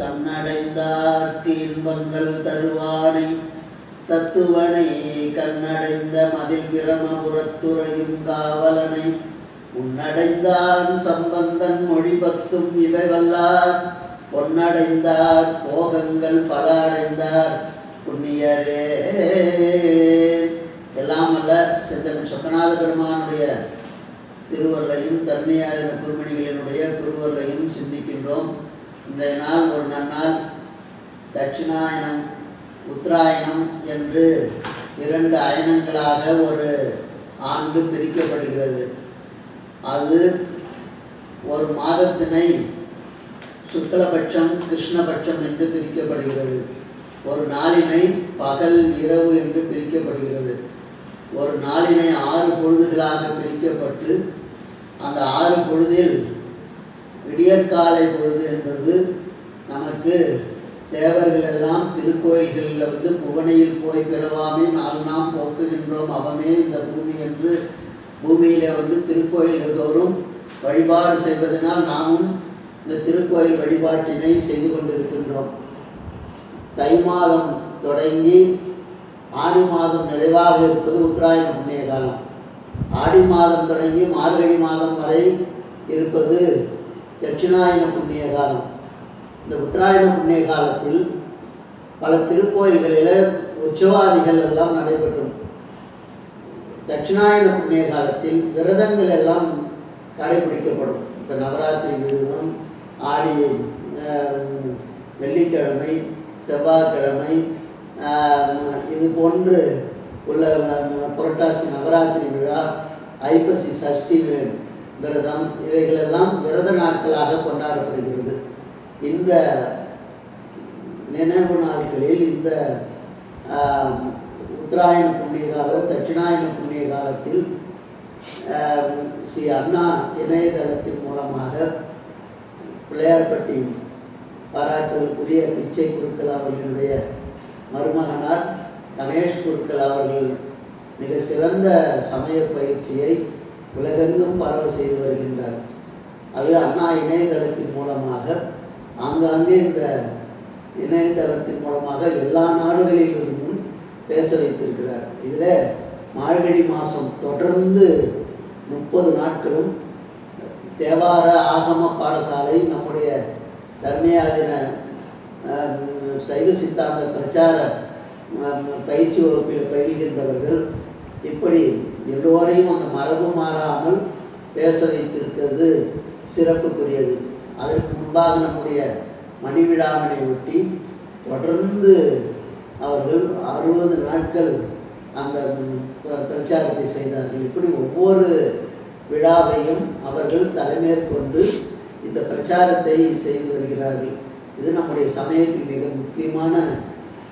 தன்னடைந்தார்க்கு இன்பங்கள் தருவானை தத்துவனை கண்ணடைந்த மதில் பிரமபுரத்துறையும் காவலனை உன்னடைந்தான் சம்பந்தன் மொழி பத்தும் இவைவல்லார். பொன்னடைந்தார் போகங்கள் பல அடைந்தார் புண்ணியரே. எல்லாம் அல்ல சிந்தன் சொக்கநாத பெருமானுடைய திருவருளையும் தன்மையாத குருமணிகளினுடைய குருவருளையும் சிந்திக்கின்றோம். இன்றைய நாள் ஒரு நன்னாள். தட்சிணாயனம் உத்தராயணம் என்று இரண்டு அயனங்களாக ஒரு ஆண்டு பிரிக்கப்படுகிறது. அது ஒரு மாதத்தினை சுக்லபட்சம் கிருஷ்ணபட்சம் என்று பிரிக்கப்படுகிறது. ஒரு நாளினை பகல் இரவு என்று பிரிக்கப்படுகிறது. ஒரு நாளினை ஆறு பொழுதுகளாக பிரிக்கப்பட்டு அந்த ஆறு பொழுதில் விடியற்காலை பொழுது என்பது நமக்கு தேவர்கள் எல்லாம் திருக்கோயில்களில் வந்து புவனையில் போய் பிறவாமே நாள் நாம் போக்குகின்றோம் அவமே இந்த பூமி என்று பூமியிலே வந்து திருக்கோயில்கள் தோறும் வழிபாடு செய்வதனால் நாமும் இந்த திருக்கோயில் வழிபாட்டினை செய்து கொண்டிருக்கின்றோம். தை மாதம் தொடங்கி ஆடி மாதம் நிறைவாக இருப்பது உத்தராயண புண்ணிய காலம். ஆடி மாதம் தொடங்கி மார்கழி மாதம் வரை இருப்பது தட்சிணாயன புண்ணிய காலம். இந்த உத்தராயண புண்ணிய காலத்தில் பல திருக்கோயில்களில் உற்சவாதிகள் எல்லாம் நடைபெற்றும் தட்சிணாயன புண்ணிய காலத்தில் விரதங்கள் எல்லாம் கடைபிடிக்கப்படும். இப்போ நவராத்திரி விரதம் ஆடி வெள்ளிக்கிழமை செவ்வாய்க்கிழமை இது போன்று உள்ள புரட்டாசி நவராத்திரி விழா ஐப்பசி சஷ்டி விரதம் இவைகளெல்லாம் விரத நாட்களாக கொண்டாடப்படுகிறது. இந்த நினைவு நாட்களில் இந்த உத்தராயண புண்ணிய காலம் தட்சிணாயன புண்ணிய காலத்தில் ஸ்ரீ அண்ணா இணையதளத்தின் மூலமாக பிள்ளையார்பட்டி பாராட்டுதலுக்குரிய பிச்சை குருக்கள் அவர்களுடைய மருமகனார் கணேஷ் குருக்கள் அவர்கள் மிக சிறந்த சமய பயிற்சியை உலகெங்கும் பரவ செய்து வருகின்றார். அது அண்ணா இணையதளத்தின் மூலமாக ஆங்காங்கே இந்த இணையதளத்தின் மூலமாக எல்லா நாடுகளிலிருந்தும் பேச வைத்திருக்கிறார். இதில் மார்கழி மாதம் தொடர்ந்து முப்பது நாட்களும் தேவார ஆகம பாடசாலை நம்முடைய தர்மயாதின சைவ சித்தாந்த பிரச்சார பயிற்சி வகுப்பில் பயில்கின்றவர்கள் இப்படி எல்லோரையும் அந்த மரபு மாறாமல் பேச வைத்திருக்கிறது சிறப்புக்குரியது. அதற்கு முன்பாக நம்முடைய மணி விழாவினை ஒட்டி தொடர்ந்து அவர்கள் அறுபது நாட்கள் அந்த பிரச்சாரத்தை செய்தார்கள். இப்படி ஒவ்வொரு விழாவையும் அவர்கள் தலைமேற்கொண்டு இந்த பிரச்சாரத்தை செய்து வருகிறார்கள். இது நம்முடைய சமயத்தில் மிக முக்கியமான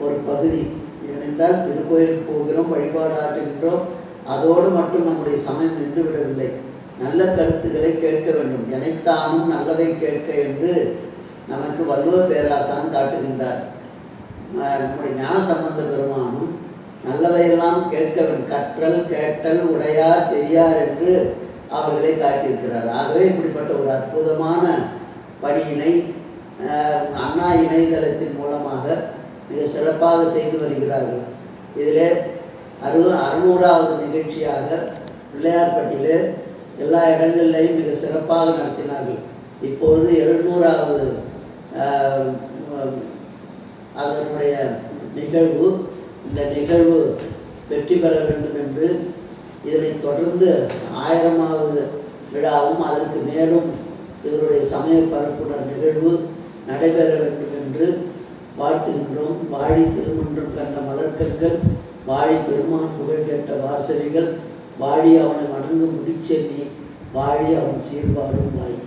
ஒரு பகுதி. ஏனென்றால் திருக்கோயிலுக்கு போகிறோம் வழிபாடு ஆற்றுகின்றோம் அதோடு மட்டும் நம்முடைய சமயம் நின்று விடவில்லை. நல்ல கருத்துக்களை கேட்க வேண்டும். எனைத்தானும் நல்லவை கேட்க என்று நமக்கு வல்லுவ பேராசான் காட்டுகின்றார். நம்முடைய ஞான சம்பந்த பெருமானும் நல்லவையெல்லாம் கேட்க வேண்டும். கற்றல் கேட்டல் உடையார் பெரியார் என்று அவர்களை காட்டியிருக்கிறார். ஆகவே இப்படிப்பட்ட ஒரு அற்புதமான பணியினை அண்ணா இணையதளத்தின் மூலமாக மிக சிறப்பாக செய்து வருகிறார்கள். இதிலே அறு அறுநூறாவது நிகழ்ச்சியாக பிள்ளையார்பட்டியிலே எல்லா இடங்களிலையும் மிக சிறப்பாக நடத்தினார்கள். இப்பொழுது எழுநூறாவது அதனுடைய நிகழ்வு இந்த நிகழ்வு வெற்றி பெற வேண்டும் என்று இதனை தொடர்ந்து ஆயிரமாவது விழாவும் அதற்கு மேலும் இவருடைய சமய பரப்புனர் நிகழ்வு நடைபெற வேண்டும் என்று வாழ்த்துகின்றோம். வாழி திருமன்றம் கண்ட மலர்க்கண்கள் வாழி பெருமான் புகழ் கேட்ட வாசலிகள் வாழி அவனை வணங்கும் முடிச்சென்னி வாழி அவன் சீர்பாடும் வாய்.